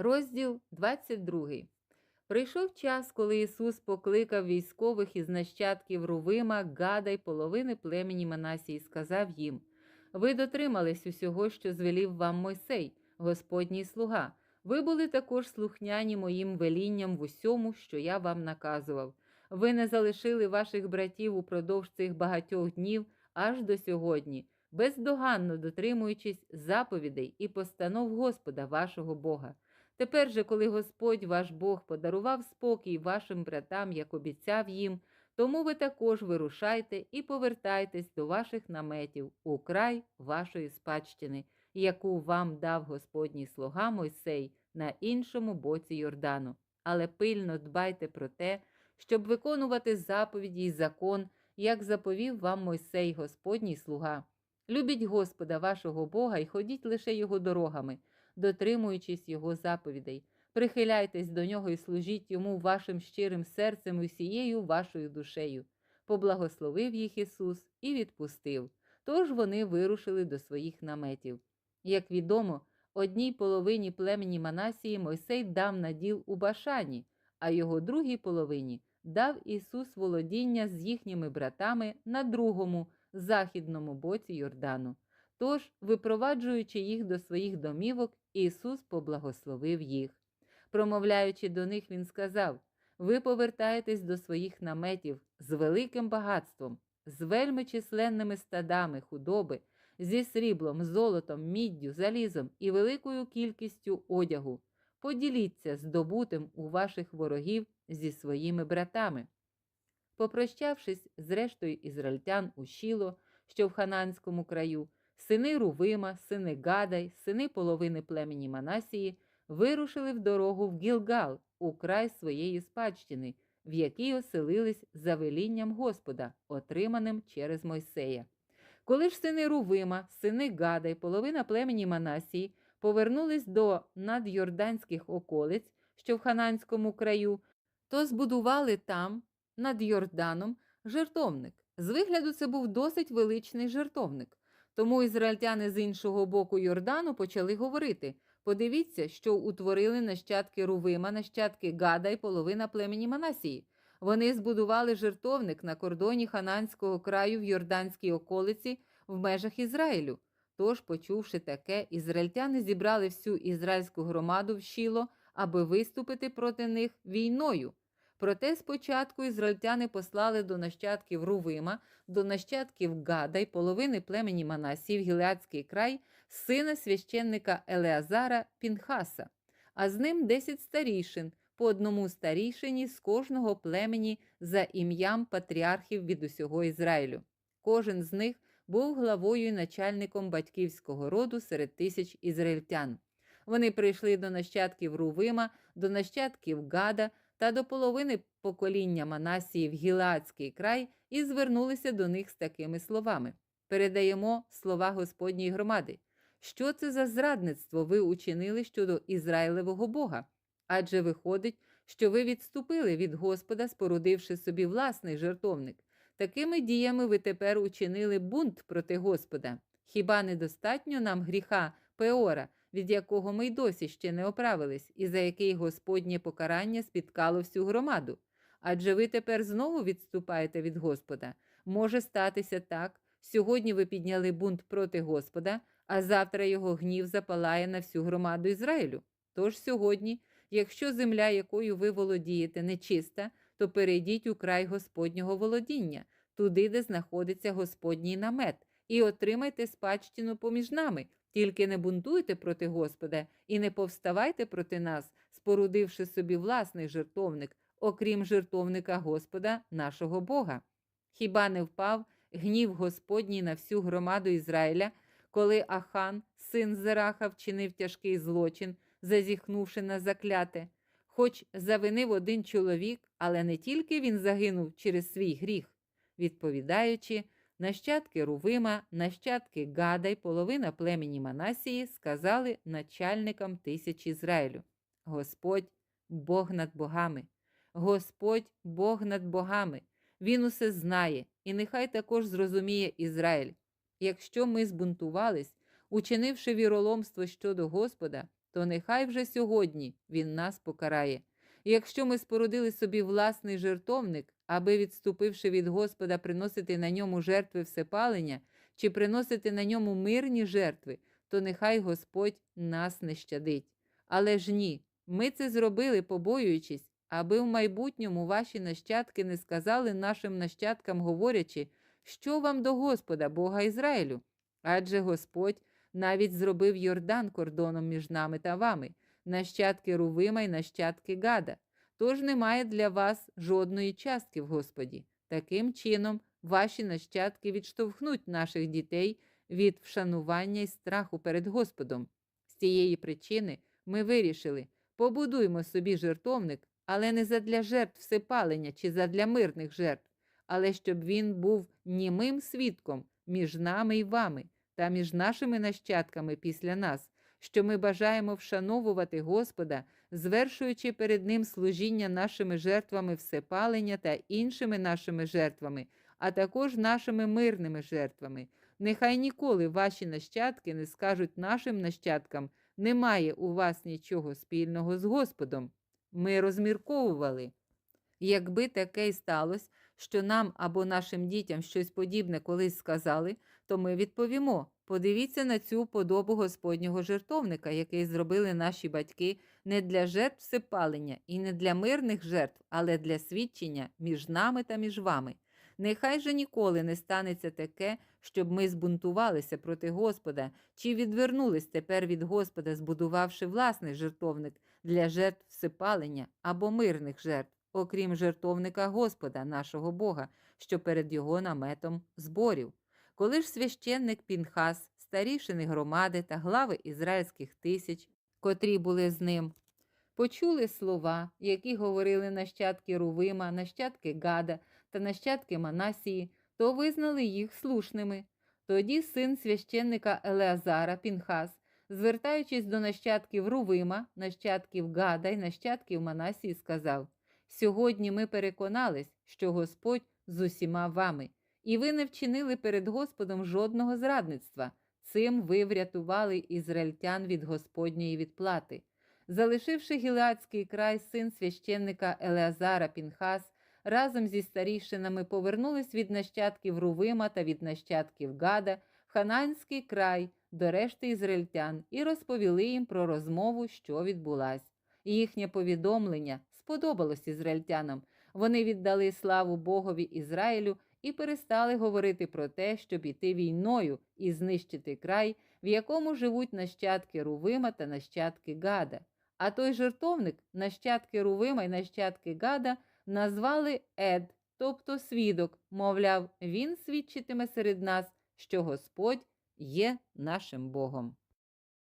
Розділ 22. Прийшов час, коли Ісус покликав військових із нащадків Рувима, Гада й половини племені Манасії, і сказав їм: Ви дотримались усього, що звелів вам Мойсей, Господній слуга. Ви були також слухняні моїм велінням в усьому, що я вам наказував. Ви не залишили ваших братів упродовж цих багатьох днів аж до сьогодні, бездоганно дотримуючись заповідей і постанов Господа вашого Бога. Тепер же, коли Господь ваш Бог подарував спокій вашим братам, як обіцяв їм, тому ви також вирушайте і повертайтесь до ваших наметів у край вашої спадщини, яку вам дав Господній слуга Мойсей на іншому боці Йордану. Але пильно дбайте про те, щоб виконувати заповіді й закон, як заповів вам Мойсей, Господній слуга. Любіть Господа вашого Бога і ходіть лише його дорогами дотримуючись Його заповідей. Прихиляйтесь до нього і служіть йому вашим щирим серцем і всією вашою душею. Поблагословив їх Ісус і відпустив. Тож вони вирушили до своїх наметів. Як відомо, одній половині племені Манасії Мойсей дав наділ у Башані, а його другій половині дав Ісус володіння з їхніми братами на другому західному боці Йордану. Тож, випроваджуючи їх до своїх домівок, Ісус поблагословив їх. Промовляючи до них, Він сказав: Ви повертаєтесь до своїх наметів з великим багатством, з вельми численними стадами худоби, зі сріблом, золотом, міддю, залізом і великою кількістю одягу. Поділіться здобутим у ваших ворогів зі своїми братами. Попрощавшись з рештою ізраїльтян у Шіло, що в Хананському краю, сини Рувима, сини Гадай, сини половини племені Манасії вирушили в дорогу в Гілгал, у край своєї спадщини, в якій оселились за велінням Господа, отриманим через Мойсея. Коли ж сини Рувима, сини Гадай, половина племені Манасії повернулись до надйорданських околиць, що в Хананському краю, то збудували там, над Йорданом, жертовник. З вигляду це був досить величний жертовник. Тому ізраїльтяни з іншого боку Йордану почали говорити: подивіться, що утворили нащадки Рувима, нащадки Гада і половина племені Манасії. Вони збудували жертовник на кордоні Хананського краю в Йорданській околиці в межах Ізраїлю. Тож, почувши таке, ізраїльтяни зібрали всю ізраїльську громаду в Шіло, аби виступити проти них війною. Проте спочатку ізраїльтяни послали до нащадків Рувима, до нащадків Гада й половини племені Манасії в Гілеадський край сина священника Елеазара Пінхаса, а з ним десять старішин, по одному старішині з кожного племені за ім'ям патріархів від усього Ізраїлю. Кожен з них був главою і начальником батьківського роду серед тисяч ізраїльтян. Вони прийшли до нащадків Рувима, до нащадків Гада та до половини покоління Манасії в Гілеадський край і звернулися до них з такими словами: Передаємо слова Господньої громади. Що це за зрадництво ви учинили щодо Ізраїлевого Бога? Адже виходить, що ви відступили від Господа, спорудивши собі власний жертовник. Такими діями ви тепер учинили бунт проти Господа. Хіба недостатньо нам гріха Пеора, від якого ми й досі ще не оправились, і за який Господнє покарання спіткало всю громаду? Адже ви тепер знову відступаєте від Господа. Може статися так. Сьогодні ви підняли бунт проти Господа, а завтра його гнів запалає на всю громаду Ізраїлю. Тож сьогодні, якщо земля, якою ви володієте, нечиста, то перейдіть у край Господнього володіння, туди, де знаходиться Господній намет, і отримайте спадщину поміж нами, тільки не бунтуйте проти Господа і не повставайте проти нас, спорудивши собі власний жертовник, окрім жертовника Господа, нашого Бога. Хіба не впав гнів Господній на всю громаду Ізраїля, коли Ахан, син Зераха, вчинив тяжкий злочин, зазіхнувши на закляте? Хоч завинив один чоловік, але не тільки він загинув через свій гріх, відповідаючи, нащадки Рувима, нащадки Гада й половина племені Манасії сказали начальникам тисяч Ізраїлю: Господь, Бог над богами, Господь Бог над богами, Він усе знає, і нехай також зрозуміє Ізраїль. Якщо ми збунтувались, учинивши віроломство щодо Господа, то нехай вже сьогодні він нас покарає. І якщо ми спорудили собі власний жертовник, аби, відступивши від Господа, приносити на ньому жертви всепалення, чи приносити на ньому мирні жертви, то нехай Господь нас не щадить. Але ж ні, ми це зробили, побоюючись, аби в майбутньому ваші нащадки не сказали нашим нащадкам, говорячи, що вам до Господа, Бога Ізраїлю? Адже Господь навіть зробив Йордан кордоном між нами та вами, нащадки Рувима й нащадки Гада. Тож немає для вас жодної частки в Господі. Таким чином, ваші нащадки відштовхнуть наших дітей від вшанування і страху перед Господом. З цієї причини ми вирішили, побудуймо собі жертовник, але не задля жертв всепалення чи задля мирних жертв, але щоб він був німим свідком між нами і вами та між нашими нащадками після нас, що ми бажаємо вшановувати Господа, звершуючи перед Ним служіння нашими жертвами всепалення та іншими нашими жертвами, а також нашими мирними жертвами. Нехай ніколи ваші нащадки не скажуть нашим нащадкам, немає у вас нічого спільного з Господом. Ми розмірковували. Якби таке й сталося, що нам або нашим дітям щось подібне колись сказали, то ми відповімо: подивіться на цю подобу Господнього жертовника, який зробили наші батьки не для жертв всепалення і не для мирних жертв, але для свідчення між нами та між вами. Нехай же ніколи не станеться таке, щоб ми збунтувалися проти Господа чи відвернулись тепер від Господа, збудувавши власний жертовник для жертв всепалення або мирних жертв, окрім жертовника Господа, нашого Бога, що перед його наметом зборів. Коли ж священник Пінхас, старішини громади та глави ізраїльських тисяч, котрі були з ним, почули слова, які говорили нащадки Рувима, нащадки Гада та нащадки Манасії, то визнали їх слушними. Тоді син священника Елеазара Пінхас, звертаючись до нащадків Рувима, нащадків Гада й нащадків Манасії, сказав: Сьогодні ми переконались, що Господь з усіма вами, і ви не вчинили перед Господом жодного зрадництва. Цим ви врятували ізраїльтян від Господньої відплати. Залишивши Гілеадський край, син священника Елеазара Пінхас разом зі старішинами повернулись від нащадків Рувима та від нащадків Гада в Хананський край до решти ізраїльтян і розповіли їм про розмову, що відбулась. Їхнє повідомлення сподобалось ізраїльтянам. Вони віддали славу Богові Ізраїлю і перестали говорити про те, щоб іти війною і знищити край, в якому живуть нащадки Рувима та нащадки Гада. А той жертовник, нащадки Рувима й нащадки Гада, назвали Ед, тобто свідок, мовляв, він свідчитиме серед нас, що Господь є нашим Богом.